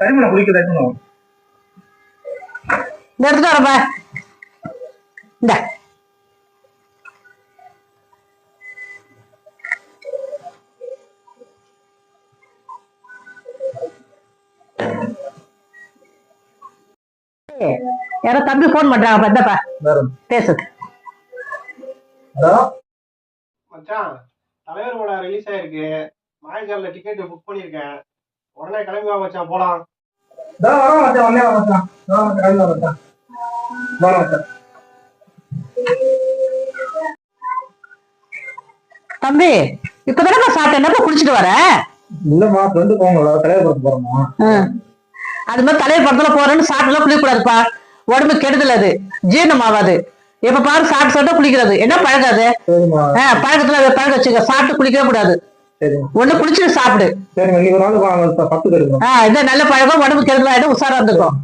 குளிக்க தட்டணும் இந்த எடுத்துட்டு வரப்பா இந்த. யாரோ தம்பி போன் பண்றாங்க பத்தப்பா பேசு ஹலோ? மச்சான் தலைவர் படம் ரிலீஸ் ஆயிருக்கு மாயஜாலில் டிக்கெட் புக் பண்ணியிருக்கேன். உடனே கிளம்பி மச்சான் போலாம். இதோ வரோம் மச்சான் வந்தே வா மச்சான். வா மச்சான் கிளம்பி வா மச்சான். வரோம் மச்சான். தம்பி இப்பதானப்பா சாப்பிட்டேன் என்னப்பா குடிச்சிட்டு வர? இல்லம்மா ஃப்ரெண்டு போங்களா தலைவர் போறோமா அது மாதிரி தலைவர் படத்துல போறேன்னு சாப்பிட்டுலாம் குளிக்க கூடாதுப்பா உடம்பு கெடுதல் அது. ஜீரணம் ஆகாது. எப்ப பாரு சாப்பிட்டு சாப்பிட்டு குளிக்கிறது. என்ன ஆஹ் பழக்கத்துல அதை பழக்க வச்சுக்க. சாப்பிட்டு குளிக்கவே கூடாது. ஒண்ணு குளிச்சுட்டு சாப்பிடு. சரிம்மா இன்னைக்கு ஒரு நாள் பத்து பேருக்கு ஆஹ் இது நல்ல பழக்கம் உடம்பு கெடுதல் ஆயிடும் உஷாரா இருந்துக்கும்